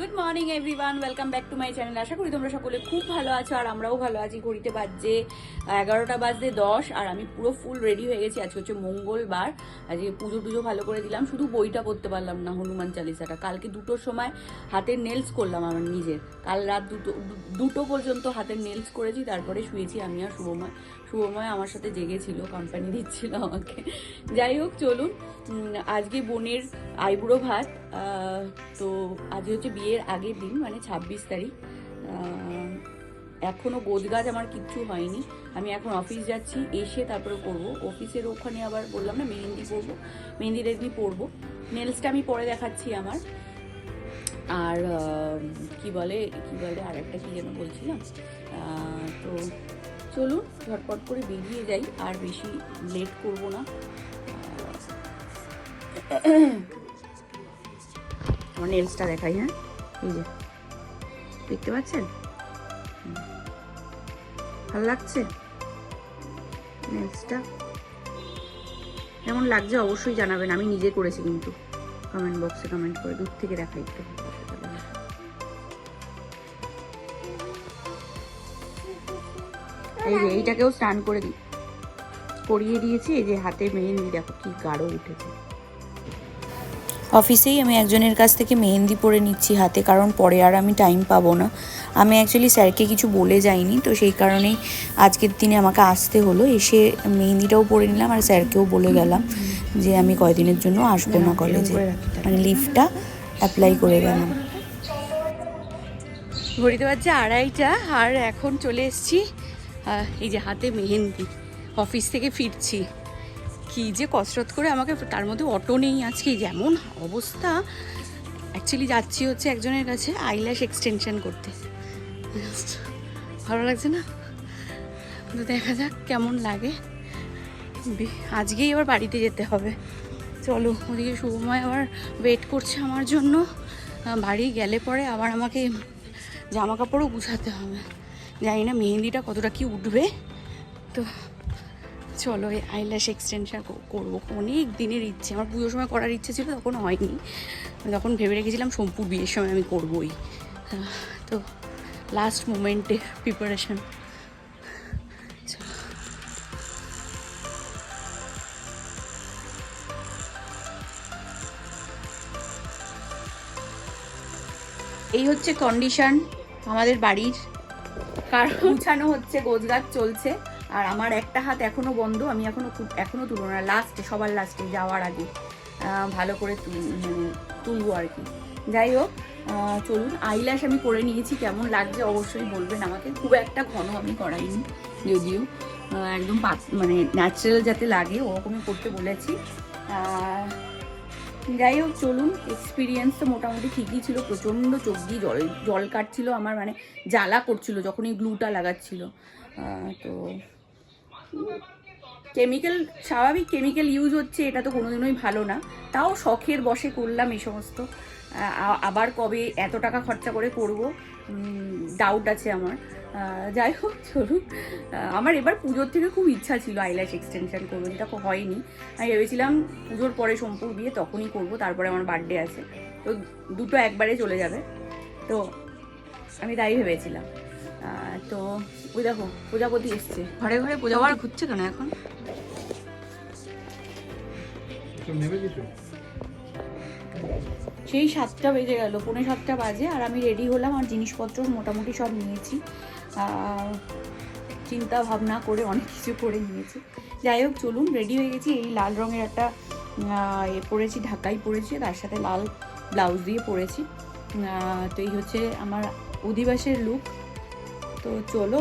Good morning everyone welcome back to my channel আশা করি তোমরা সকলে খুব ভালো আছো আর আমরাও ভালো আছি। ঘড়িতে বাজছে এগারোটা বাজতে দশ আর আমি পুরো ফুল রেডি হয়ে গেছি। আজকে হচ্ছে মঙ্গলবার। আজকে পুজো টুজো ভালো করে দিলাম। শুধু বইটা পড়তে পারলাম না, হনুমান চালিসাটা। কালকে দুটোর সময় হাতের নেলস করলাম আমার নিজের। কাল রাত দুটো দুটো পর্যন্ত হাতের নেলস করেছি, তারপরে শুয়েছি। আমি আর শুভময় শুভময় আমার সাথে জেগেছিল কোম্পানি দিচ্ছিল আমাকে। যাই হোক, চলুন। আজকে বোনের আইবুড়ো ভাত তো আজ হচ্ছে বিয়ের আগের দিন মানে ছাব্বিশ তারিখ। আহ, এখনও গোজগাজ আমার কিচ্ছু হয়নি। আমি এখন অফিস যাচ্ছি এসে তারপরে করব। অফিসের ওখানে আবার বললাম না মেহেন্দি করব মেহেন্দি রেডি পরবো। নেলসটা আমি পরে দেখাচ্ছি আমার। আর কি বলে কি বলে আর একটা কি যেন বলছিলাম? তো চলুন ঝটপট করে বেরিয়ে যাই। আর বেশি লেট করব না। আমার নেলসটা দেখাই হ্যাঁ? এই যে, দেখতে পাচ্ছেন? ভালো লাগছে? নেলসটা কেমন লাগছে অবশ্যই জানাবেন, আমি নিজে করেছি কিন্তু। কমেন্ট বক্সে কমেন্ট করে, দূর থেকে দেখাই একটু। এই এইটাকেও স্নান করে দিই করিয়ে দিয়েছি, এই যে হাতে মেহেন্দি, দেখো কি গাঢ় উঠেছে। অফিসেই আমি একজনের কাছ থেকে মেহেন্দি পরে নিচ্ছি হাতে, কারণ পরে আর আমি টাইম পাবো না। আমি অ্যাকচুয়ালি স্যারকে কিছু বলে যাইনি, তো সেই কারণেই আজকের দিনে আমাকে আসতে হলো। এসে মেহেন্দিটাও পরে নিলাম আর স্যারকেও বলে গেলাম যে আমি কয়দিনের জন্য আসব না কলেজে মানে লিভটা অ্যাপ্লাই করে গেলাম। ঘড়িতে বাজছে আড়াইটা আর এখন চলে এসেছি এই যে হাতে মেহেন্দি, অফিস থেকে ফিরছি। কি যে কসরত করে আমাকে তার মধ্যে অটো নেই আজকে, যেমন অবস্থা। অ্যাকচুয়ালি যাচ্ছি হচ্ছে একজনের কাছে আইল্যাশ এক্সটেনশন করতে। ভালো লাগছে না? তো দেখা যাক কেমন লাগে। আজকেই আবার বাড়িতে যেতে হবে। চলো, ওদিকে শুভময় আবার ওয়েট করছে আমার জন্য। বাড়ি গেলে পরে আবার আমাকে জামা কাপড়ও গুছাতে হবে। জানি না মেহেন্দিটা কতটা কি উঠবে। তো চলো, এই আইল্যাশ এক্সটেনশন করব। অনেক দিনের ইচ্ছে। আমার পুজোর সময় করার ইচ্ছে ছিল, তখন হয়নি। তখন ভেবে রেখেছিলাম সম্পুর বিয়ের সময় আমি করবোই। তো লাস্ট মোমেন্টে প্রিপারেশন এই হচ্ছে কন্ডিশন আমাদের বাড়ির। কারণ গুছানো হচ্ছে, গোছগাছ চলছে। আর আমার একটা হাত এখনও বন্ধ, আমি এখনও খুব, এখনও তুলব না লাস্টে সবার লাস্টে যাওয়ার আগে। ভালো করে মানে তুলবো আর কি। যাই হোক চলুন আইল্যাশ আমি করে নিয়েছি, কেমন লাগছে অবশ্যই বলবেন আমাকে। খুব একটা ঘন আমি করাইনি, যদিও একদম মানে ন্যাচারাল যাতে লাগে, ওরকমই করতে বলেছি। যাই হোক, চলুন এক্সপিরিয়েন্স তো মোটামুটি ঠিকই ছিল, প্রচণ্ড চোখ দিয়ে জল জল কাটছিল আমার মানে জ্বালা করছিল যখন এই গ্লুটা লাগাচ্ছিল। তো কেমিক্যাল, স্বাভাবিক কেমিক্যাল ইউজ হচ্ছে, এটা তো কোনোদিনই ভালো না। তাও শখের বসে করলাম এই সমস্ত। আবার কবে এত টাকা খরচা করে করব? ডাউট আছে আমার। যাই হোক চলুন আমার এবার পুজোর থেকে খুব ইচ্ছা ছিল আইল্যাশ এক্সটেনশন করব, যেটা হয়নি। আমি ভেবেছিলাম পুজোর পরে সম্পুর বিয়ে তখনই করব, তারপরে আমার বার্থডে আছে। তো দুটো একবারে চলে যাবে। তো আমি তাই ভেবেছিলাম। তো ওই দেখো প্রজাপতি এসছে। ঘরে ঘরে প্রজাপতি ঘুরছে কেন এখন? সেই সাতটা বেজে গেল পৌনে সাতটা বাজে আর আমি রেডি হলাম আর জিনিসপত্র মোটামুটি সব নিয়েছি। চিন্তা ভাবনা করে অনেক কিছু করে নিয়েছি। যাই হোক চলুন রেডি হয়ে গেছি। এই লাল রঙের একটা এ পরেছি ঢাকাই পরেছি তার সাথে লাল ব্লাউজ দিয়ে পরেছি। তো এই হচ্ছে আমার অধিবাসের লুক তো চলো।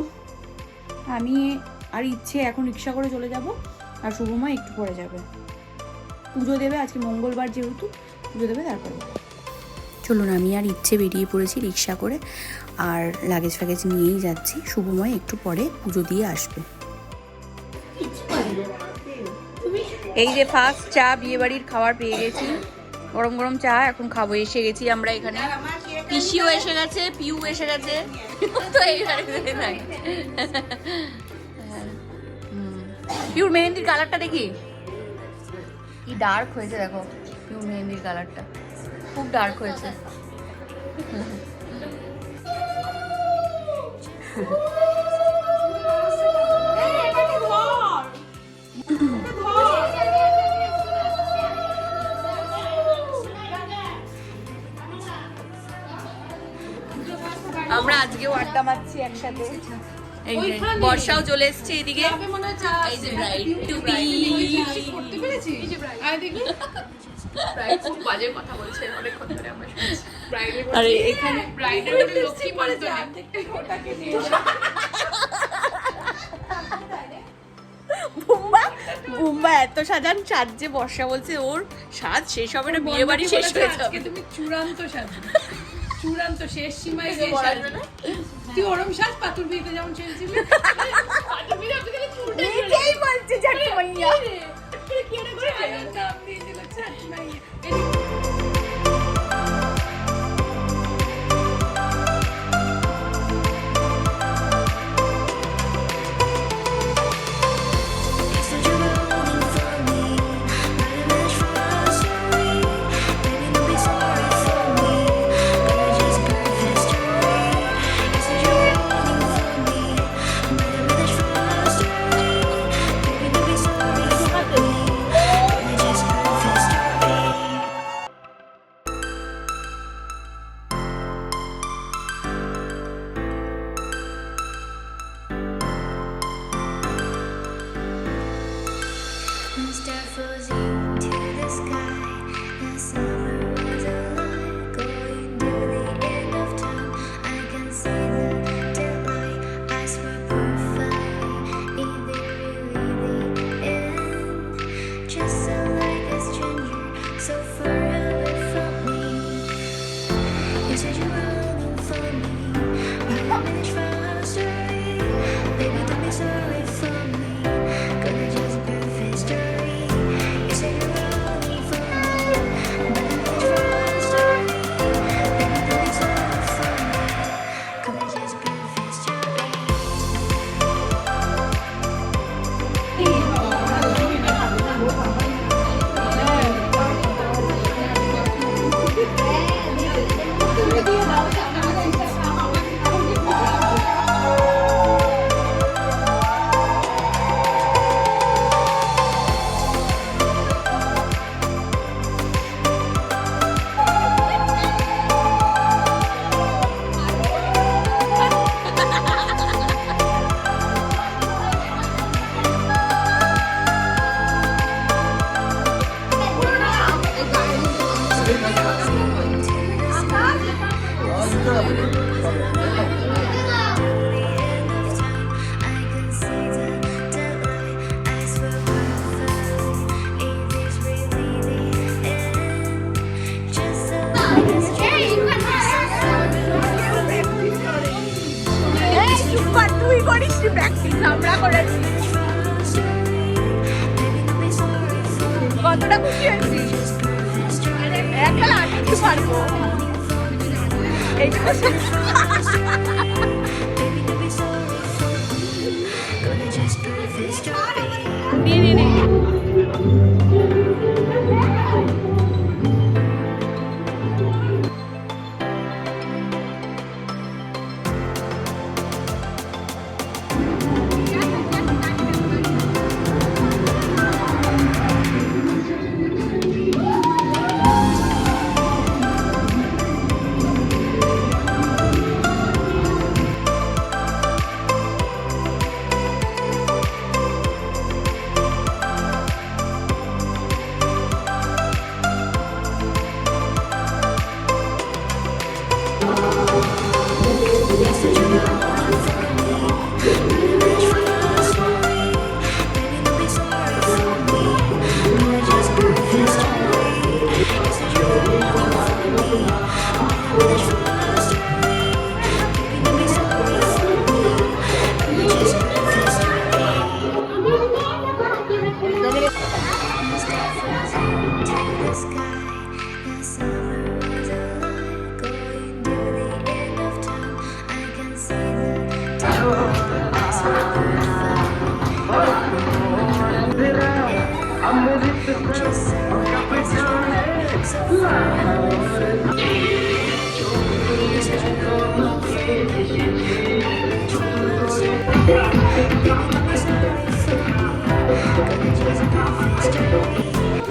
আমি আর ইচ্ছে এখন রিক্সা করে চলে যাব আর শুভময় একটু পরে যাবে। পুজো দেবে আজকে মঙ্গলবার যেহেতু পুজো দেবে তারপরে চলুন আমি আর ইচ্ছে বেরিয়ে পড়েছি রিক্সা করে আর লাগেজ ফ্যাগেজ নিয়েই যাচ্ছি। শুভময় একটু পরে পুজো দিয়ে আসবে। এই যে ফার্স্ট চা বিয়ে বাড়ির খাবার পেয়ে গেছি। গরম গরম চা এখন খাব। এসে গেছি আমরা এখানে। পিসিও এসে গেছে, পিউ এসে গেছে। তো এই। পিউর মেহেন্দির কালারটা দেখি? কি ডার্ক হয়েছে, দেখো। পিউর মেহেন্দির কালারটা। খুব ডার্ক হয়েছে। আড্ডা মারছি একসাথে। এই যে বর্ষাও চলে এসছে এদিকে। এই যে ব্রাইড টু বি খুব বাজে কথা বলছে অনেকক্ষণ ধরে আমরা আরে এখানে ব্রাইডের লক্ষ্মী বলতো না বুম্বা বুম্বা এত সাজান সাজছে বর্ষা বলছে ওর সাজ শেষ হবে না বিয়ে বাড়ি শেষ হয়ে যাবে। তুমি চূড়ান্ত সাজ। চূড়ান্ত শেষ সীমায় গিয়ে সাজ। তুই ওরম সাজ পাতুর বিয়েতে যেমন সেজেছিলি পাতুর বিয়ে আপনি খালি চুলটা নিজেই বলছে চাটমাইয়া নাম দিয়েছিল চাটমাইয়া Said কতটা খুশি হয়েছিস একটা আটকে পারব। এইটুকু নে নে। history.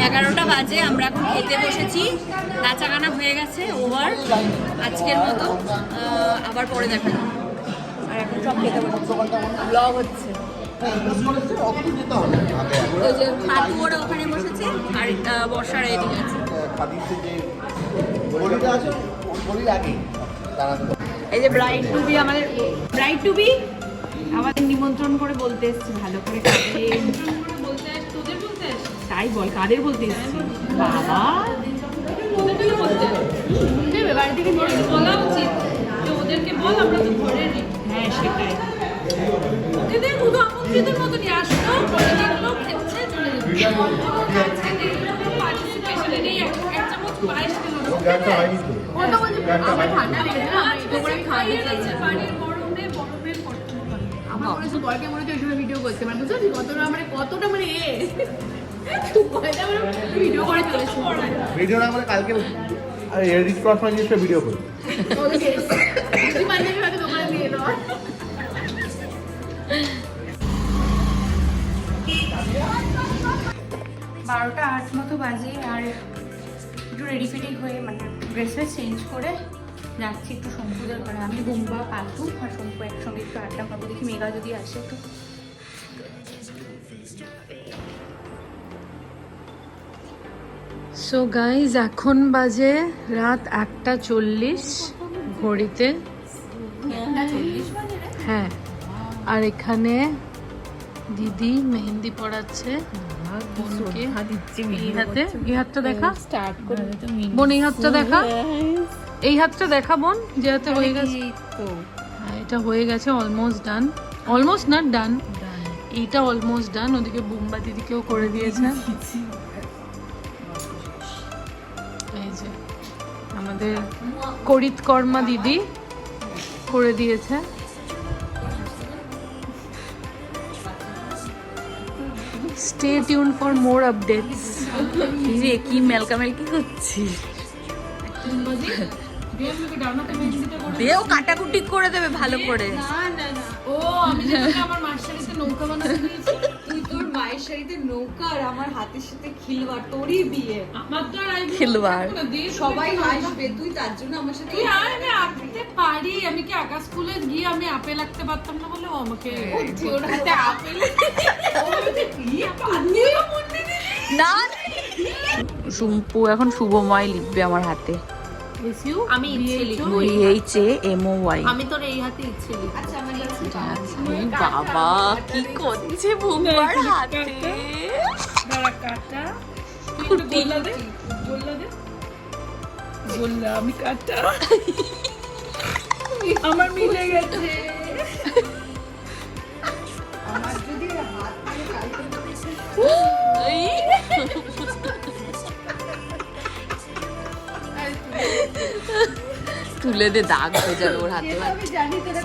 এগারোটা বাজে, আমরা এখন খেতে বসেছি। নাচা গানা হয়ে গেছে ওভার আজকের মতো আবার পরে দেখা আর এখন সব খেতে বসেছি। ব্লগ হচ্ছে। ওই যে ওখানে বসেছে আর বর্ষার এদিকে আছে। এই যে ব্রাইড টু বি আমাদের ব্রাইড টু বি আমাদের নিমন্ত্রণ করে বলতে এসেছি ভালো করে তাই বল কাদের বলতে এসেছি? বাবা? বাড়ি থেকে বলা উচিত ওদেরকে বল আমরা তো ঘরে হ্যাঁ সেটাই। শুধু আমন্ত্রিতের মতনই চলে আজকে দেখল এক চামচ পায়েস আমার আমি একটু করে আমার মনে হচ্ছে বরকে মনে হচ্ছে ভিডিও করছে মানে কতটা মানে কতটা মানে এ। ভিডিও করে চলেছে। না কালকে আরে এডিট করার সময় জিনিসটা ভিডিও করি বারোটা আট মতো বাজে আর একটু রেডি ফেডি হয়ে মানে ড্রেস চেঞ্জ করে যাচ্ছি একটু শঙ্কুদের ঘরে। আমি বুম্বা পাতু আর শঙ্কু একসঙ্গে একটু আড্ডা খাব দেখি মেঘা যদি আসে একটু। সো গাইজ এখন বাজে রাত একটা চল্লিশ ঘড়িতে। হ্যাঁ। আর এখানে দিদি মেহেন্দি পড়াচ্ছে। বোনকে এই হাতে এই হাতটা দেখা। বোন এই হাতটা দেখা। এই হাতটা দেখা বোন যে হাতে হয়ে গেছে। হ্যাঁ এটা হয়ে গেছে অলমোস্ট ডান অলমোস্ট না ডান এইটা অলমোস্ট ডান ওদিকে বুম্বা দিদিকেও করে দিয়েছে। এই যে আমাদের করিত কর্মা দিদি করে দিয়েছে। Stay tune for more updates কি রে কি মেলকামেলকি করছিস? দেও কাটাকুটি করে দেবে ভালো করে। ও আমি আমার মাস্টারিতে নৌকা বানাতে তুই তোর মায়ের শাড়িতে নৌকা আর আমার হাতের সাথে খিলবার তোরই বিয়ে। আমার তো আর খেলবার। সবাই আসবে তুই তার জন্য আমার সাথে আমি কি আঁকা স্কুলে গিয়ে আমি আপেল আঁকতে পারতাম না বলে? ও আমাকে হাতে আপেল না সুম্পু এখন শুভময় লিখবে আমার হাতে। আমি ইচ্ছে লিখব। H A M O Y আমি তোর এই হাতে ইচ্ছে লিখি আচ্ছা আমার ইচ্ছে বাবা কি করছে বুম্বার হাতে? দাঁড়া কাটা। তুই একটু দে গোল্লা দে। গোল্লা আমি কাটা। আমার মিলে গেছে। তুলে দে দাগ হয়ে যাবে ওর হাতে। আমি জানি তোরা